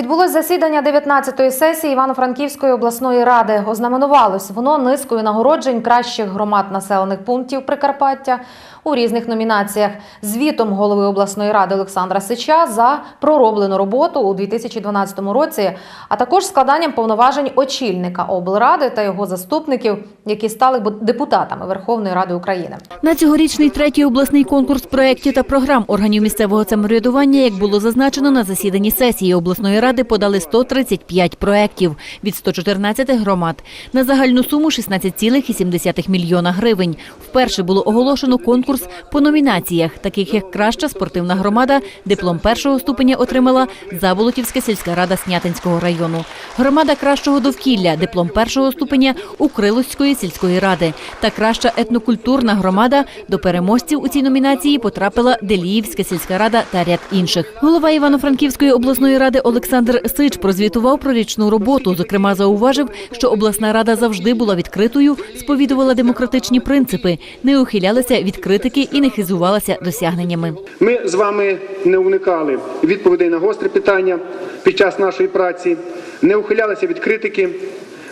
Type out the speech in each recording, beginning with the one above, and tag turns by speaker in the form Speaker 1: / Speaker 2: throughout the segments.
Speaker 1: Відбулось засідання 19-ї сесії Івано-Франківської обласної ради. Ознаменувалось воно низкою нагороджень кращих громад населених пунктів Прикарпаття у різних номінаціях. Звітом голови обласної ради Олександра Сича за пророблену роботу у 2012 році, а також складанням повноважень очільника облради та його заступників, які стали депутатами Верховної Ради України.
Speaker 2: На цьогорічний третій обласний конкурс проєктів та програм органів місцевого самоврядування, як було зазначено на засіданні сесії обласної ради, подали 135 проєктів від 114 громад на загальну суму 16,7 мільйона гривень. Вперше було оголошено конкурс по номінаціях, таких як краща спортивна громада. Диплом першого ступеня отримала Заболотівська сільська рада Снятинського району. Громада кращого довкілля, диплом першого ступеня Укрилоської сільської ради та краща етнокультурна громада. До переможців у цій номінації потрапила Деліївська сільська рада та ряд інших. Голова Івано-Франківської обласної ради Олександр Сич прозвітував про річну роботу. Зокрема, зауважив, що обласна рада завжди була відкритою, сповідувала демократичні принципи, не ухилялася від критики і не хизувалася досягненнями.
Speaker 3: Ми з вами не уникали відповідей на гострі питання під час нашої праці, не ухилялися від критики,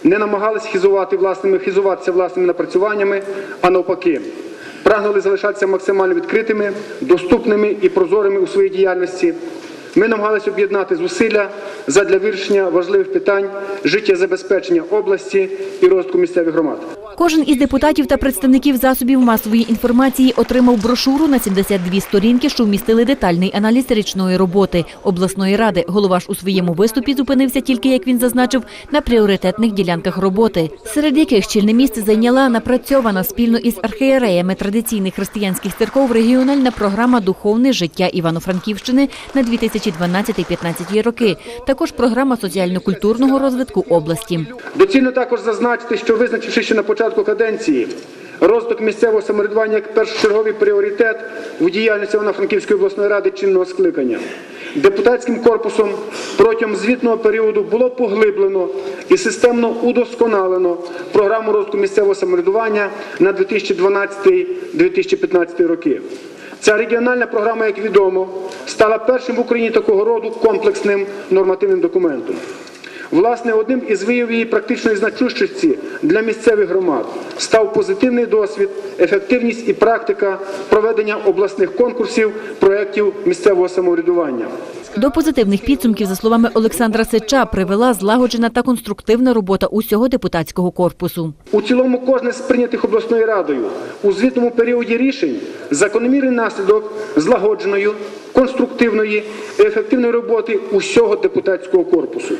Speaker 3: не намагалися хизувати власними, хизуватися власними напрацюваннями, а навпаки, прагнули залишатися максимально відкритими, доступними і прозорими у своїй діяльності. Ми намагалися об'єднати зусилля задля вирішення важливих питань життєзабезпечення області і розвитку місцевих громад.
Speaker 2: Кожен із депутатів та представників засобів масової інформації отримав брошуру на 72 сторінки, що вмістили детальний аналіз річної роботи обласної ради. Голова ж у своєму виступі зупинився тільки, як він зазначив, на пріоритетних ділянках роботи, серед яких чільне місце зайняла напрацьована спільно із архієреями традиційних християнських церков регіональна програма Духовне життя Івано-Франківщини на 2012-15 роки. Також програма соціально-культурного розвитку області.
Speaker 3: Доцільно також зазначити, що визначивши ще на початку каденції розвиток місцевого самоврядування як першочерговий пріоритет у діяльності Івано-Франківської обласної ради чинного скликання. Депутатським корпусом протягом звітного періоду було поглиблено і системно удосконалено програму розвитку місцевого самоврядування на 2012-2015 роки. Ця регіональна програма, як відомо, стала першим в Україні такого роду комплексним нормативним документом. Власне, одним із виявів її практичної значущості для місцевих громад став позитивний досвід, ефективність і практика проведення обласних конкурсів проєктів місцевого самоврядування.
Speaker 2: До позитивних підсумків, за словами Олександра Сича, привела злагоджена та конструктивна робота усього депутатського корпусу.
Speaker 3: У цілому, кожне з прийнятих обласною радою у звітному періоді рішень закономірний наслідок злагодженої, конструктивної і ефективної роботи усього депутатського корпусу.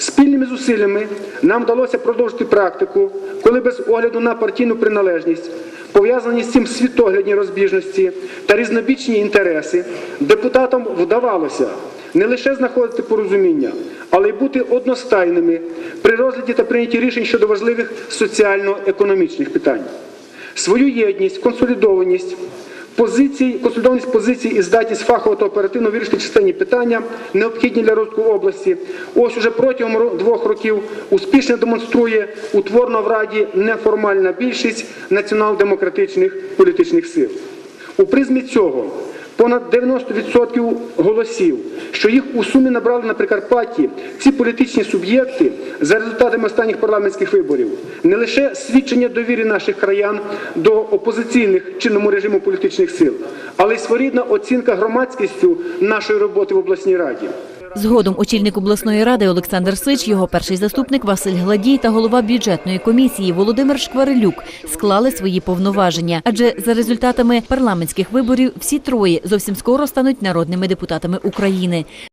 Speaker 3: Спільними зусиллями нам вдалося продовжити практику, коли без огляду на партійну приналежність, пов'язані з цим світоглядні розбіжності та різнобічні інтереси, депутатам вдавалося не лише знаходити порозуміння, але й бути одностайними при розгляді та прийнятті рішень щодо важливих соціально-економічних питань. Свою єдність, консолідованість, позиції, консолідованість позицій і здатність фахово та оперативно вирішити численні питання, необхідні для розвитку області. Ось уже протягом двох років успішно демонструє утворена в Раді неформальна більшість націонал-демократичних політичних сил. У призмі цього понад 90% голосів, що їх у сумі набрали на Прикарпатті ці політичні суб'єкти за результатами останніх парламентських виборів, не лише свідчення довіри наших краян до опозиційних чинному режиму політичних сил, але й своєрідна оцінка громадськістю нашої роботи в обласній раді.
Speaker 2: Згодом очільник обласної ради Олександр Сич, його перший заступник Василь Гладій та голова бюджетної комісії Володимир Шкварилюк склали свої повноваження. Адже за результатами парламентських виборів всі троє зовсім скоро стануть народними депутатами України.